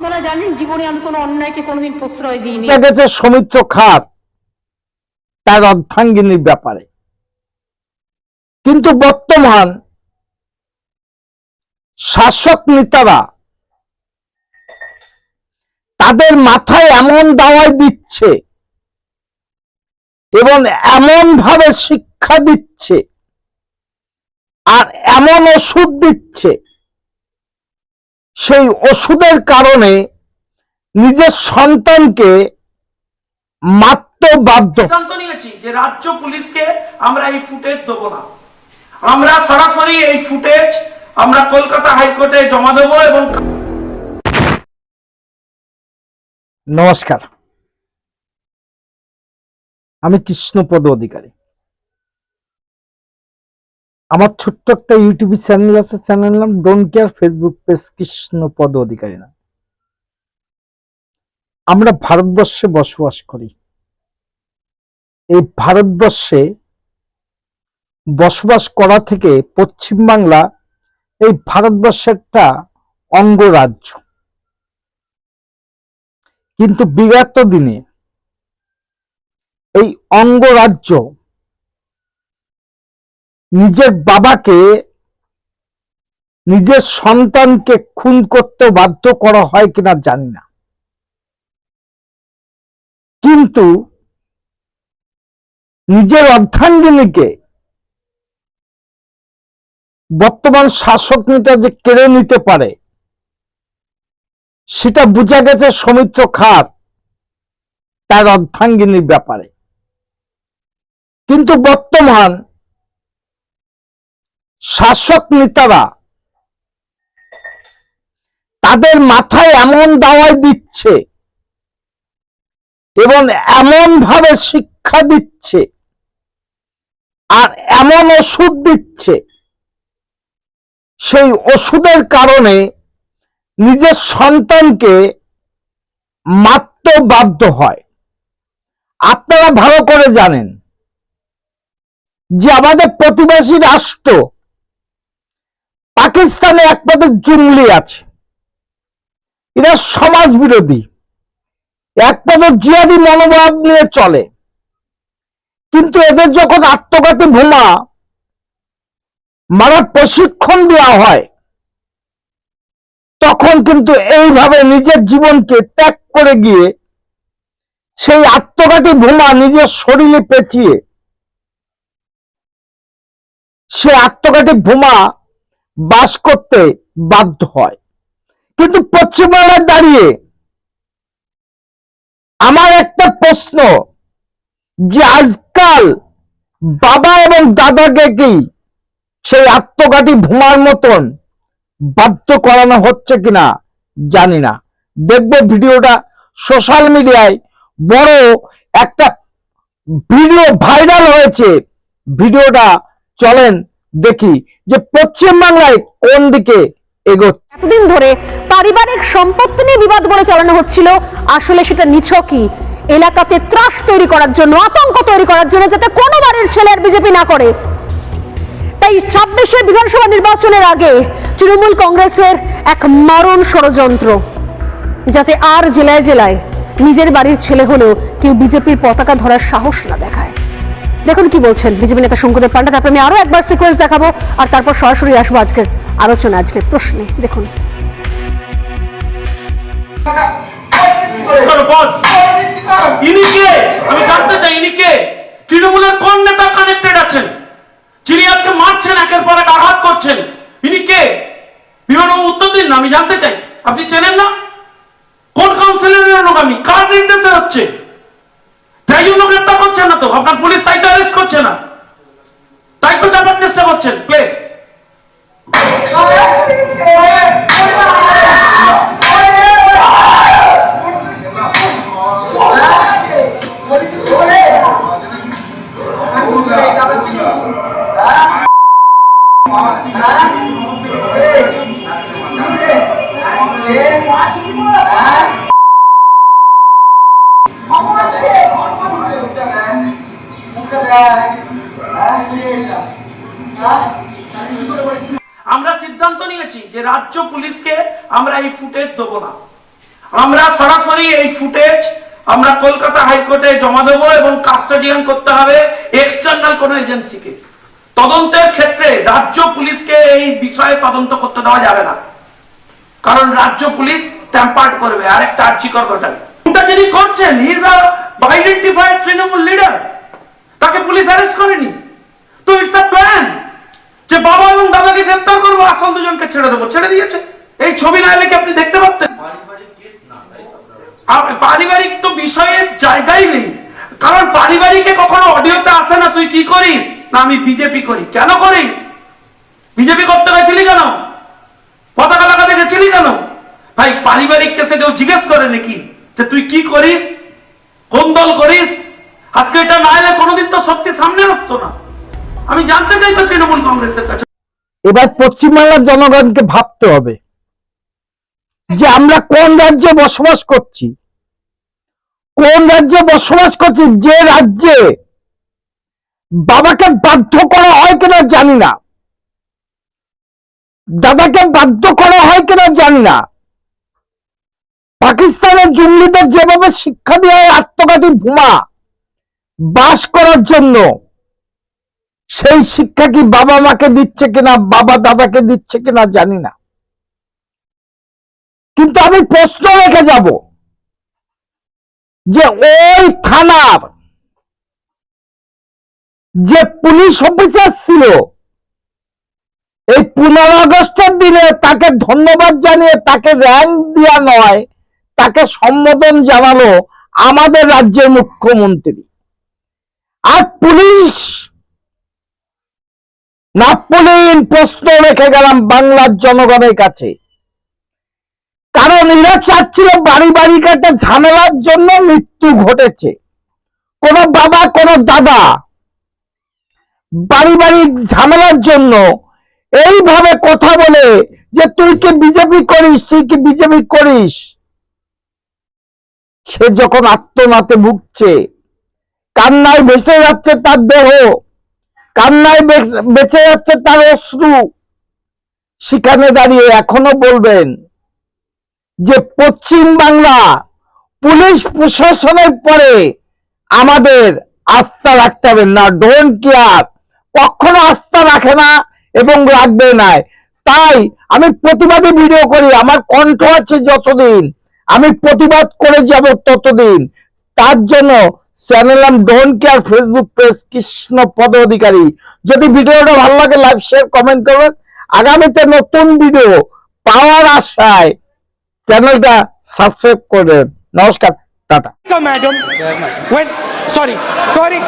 আপনারা জানেন তার অর্ধাঙ্গিনীর ব্যাপারে। কিন্তু বর্তমান শাসক নেতারা তাদের মাথায় এমন দাওয়াই দিচ্ছে এবং এমন ভাবে শিক্ষা দিচ্ছে আর এমন ওষুধ দিচ্ছে সেই ওষুধের কারণে নিজের সন্তানকে মারতে বাধ্য। সিদ্ধান্ত নিয়েছি যে রাজ্য পুলিশকে আমরা এই ফুটেজ দেবো না। আমরা সরাসরি এই ফুটেজ আমরা কলকাতা হাইকোর্টে জমা দেবো এবং নমস্কার। আমি কৃষ্ণপদ অধিকারী। আমার ছোট্ট একটা ইউটিউব চ্যানেল আছে চ্যানেল নাম don't care Facebook page Krishnapada Adhikari না আমরা ভারতবর্ষে বসবাস করি। এই ভারতবর্ষে বসবাস করা থেকে পশ্চিমবাংলা এই ভারতবর্ষের একটা অঙ্গরাজ্য। কিন্তু বিগত দিনে এই অঙ্গরাজ্য নিজের বাবাকে, নিজের সন্তানকে খুন করতে বাধ্য করা হয় কিনা জানি না। কিন্তু নিজের অর্ধাঙ্গিনীকে বর্তমান শাসক নেতা যে কেড়ে নিতে পারে, সেটা বোঝা গেছে সৌমিত্র খার তার অর্ধাঙ্গিনীর ব্যাপারে। কিন্তু বর্তমান শাসক নেতারা তাদের মাথায় এমন দাওয়াই দিচ্ছে এবং এমন ভাবে শিক্ষা দিচ্ছে আর এমন ওষুধ দিচ্ছে, সেই ওষুধের কারণে নিজের সন্তানকে মারতে বাধ্য হয়। আপনারা ভালো করে জানেন যে আমাদের প্রতিবেশী রাষ্ট্র পাকিস্তানে একমাত্র জঙ্গলি আছে। এরা সমাজ বিরোধী একমাত্র জিয়াদি মনোভাব নিয়ে চলে। কিন্তু এদের যখন আত্মঘাতী বোমা মারার প্রশিক্ষণ দেওয়া হয়, তখন কিন্তু এইভাবে নিজের জীবনকে ত্যাগ করে গিয়ে সেই আত্মঘাতী বোমা নিজের শরীরে পেঁচিয়ে সে আত্মঘাতী বোমা বাস করতে বাধ্য হয়। কিন্তু পশ্চিমবাংলায় দাঁড়িয়ে আমার একটা প্রশ্ন যে আজকাল বাবা এবং দাদাকে কি সেই আত্মঘাতী ভুমার মতন বাধ্য করানো হচ্ছে কিনা জানি না। দেখব ভিডিওটা সোশ্যাল মিডিয়ায় বড় একটা ভিডিও ভাইরাল হয়েছে। ভিডিওটা চলেন দেখি যে পশ্চিমবাংলায় কোন দিকে এতদিন ধরে পারিবারিক সম্পত্তি নিয়ে বিবাদ বলে চালানো হচ্ছিল। আসলে সেটা নিছকই। এলাকাতে ত্রাস তৈরি করার জন্য, আতঙ্ক তৈরি করার জন্য যাতে কোনো বাড়ির ছেলে আর বিজেপি না করে। তাই ছাব্বিশের বিধানসভা নির্বাচনের আগে তৃণমূল কংগ্রেসের এক মারণ ষড়যন্ত্র, যাতে আর জেলায় জেলায় নিজের বাড়ির ছেলে হলেও কেউ বিজেপির পতাকা ধরার সাহস না দেখায়। দেখুন কি বলছেন বিজেপি নেতা শঙ্কুদেব পান্ডা। তারপর আমি আরও একবার সিকোয়েন্স দেখাবো, আর তারপর সরাসরি আসব আজকের আলোচনা আজকের প্রশ্নে। দেখুন। আমি জানতে চাই আপনি চেনেন না? কোন কাউন্সিলরের অনুগামী? কার নির্দেশে হচ্ছে? তাই জন্য গ্রেপ্তার করছেন না তো। আপনার পুলিশ তাই তো অ্যারেস্ট করছে না। তাই তো চাপার চেষ্টা করছেন। প্লে আমরা সিদ্ধান্ত নিয়েছি যে রাজ্য পুলিশকে আমরা এই ফুটেজ দেবো না। আমরা সরাসরি এই ফুটেজ আমরা কলকাতা হাইকোর্টে জমা দেবো এবং কাস্টাডিয়ান করতে হবে এক্সটার্নাল কোন এজেন্সিকে। তদন্তের ক্ষেত্রে রাজ্য পুলিশকে এই বিষয়ে তদন্ত করতে দেওয়া যাবে না। কারণ রাজ্য পুলিশ ট্যাম্পার্ড করবে, আরেকটা আর্চিকর ঘটাবে। যিনি করছেন ইজ আইডেন্টিফাইড তৃণমূল লিডার তাকে পুলিশ অ্যারেস্ট করেনি। তো ইটস আ প্ল্যান যে বাবা এবং দাদাকে গ্রেপ্তার করব আসল দুজনকে ছেড়ে দেবো। ছেড়ে দিয়েছে। এই ছবি না এলে কি আপনি দেখতে পারতেন? পারিবারিক তো বিষয়ের জায়গাই নেই। কারণ পারিবারিকে কখনো অডিওতে আসে না তুই কি করিস? না আমি বিজেপি করি। কেন করিস? বিজেপি করতে গেছিলি কেন? পতাকা লাগাতে গেছিলি কেন? ভাই পারিবারিক কেসে কেউ জিজ্ঞেস করে নাকি? যে তুই কি করিস? কোন দল করিস? আজকে এটা না এলে কোনোদিন তো সত্যি সামনে আসতো না। আমি জানতে চাই তো তৃণমূল কংগ্রেসের কাছে। এবার পশ্চিমবাংলার জনগণকে ভাবতে হবে যে আমরা কোন রাজ্যে বসবাস করছি। কোন রাজ্যে বসবাস করছি? যে রাজ্যে বাবাকে বাধ্য করা হয় কিনা জানি না। দাদাকে বাধ্য করা হয় কিনা জানি না। পাকিস্তানের জঙ্গিদের যেভাবে শিক্ষা দেওয়া হয় আত্মঘাতী ভূমা বাস করার জন্য, সেই শিক্ষা কি বাবা মাকে দিচ্ছে কিনা, বাবা দাদাকে দিচ্ছে কিনা জানি না। কিন্তু আমি প্রশ্ন রেখে যাব যে ওই থানার যে পুলিশ অফিসার ছিল, এই পনেরো আগস্টের দিনে তাকে ধন্যবাদ জানিয়ে তাকে র্যাঙ্ক দেওয়া নয় তাকে সম্বোধন জানালো আমাদের রাজ্যের মুখ্যমন্ত্রী। আর পুলিশ নাপলিন প্রশ্ন রেখে গেলাম বাংলার জনগণের কাছে। কারণ এরা চাচ্ছিল বাড়ি বাড়ি কাটে ঝামেলার জন্য মৃত্যু ঘটেছে। কোন বাবা, কোন দাদা বাড়ি বাড়ি ঝামেলার জন্য এইভাবে কথা বলে যে, তুই কি বিজেপি করিস, তুই কি বিজেপি করিস? সে যখন আত্মনাতে ভুগছে, কান্নায় ভেসে যাচ্ছে তার দেহ, কান্নায় বেঁচে যাচ্ছে তার অশ্রু। সেখানে দাঁড়িয়ে এখনও বলবেন যে, পশ্চিম বাংলা পুলিশ প্রশাসনের পরে আমাদের আস্থা রাখতে হবে। না ডোন্ট কেয়ার কখনো আস্থা রাখে না এবং রাখবে না তাই আমি প্রতিবাদী ভিডিও করি। আমার কণ্ঠ আছে যতদিন। আমি প্রতিবাদ করে যাব ততদিন। তার জন্য চ্যানেল নাম don't care Facebook page Krishna Pada Adhikari. যদি ভিডিওটা ভালো লাগে লাইক শেয়ার কমেন্ট করবেন। আগামীতে নতুন ভিডিও পাওয়ার আশায় চ্যানেলটা সাবস্ক্রাইব করবেন। নমস্কার টাটা। Madam. Sorry sorry.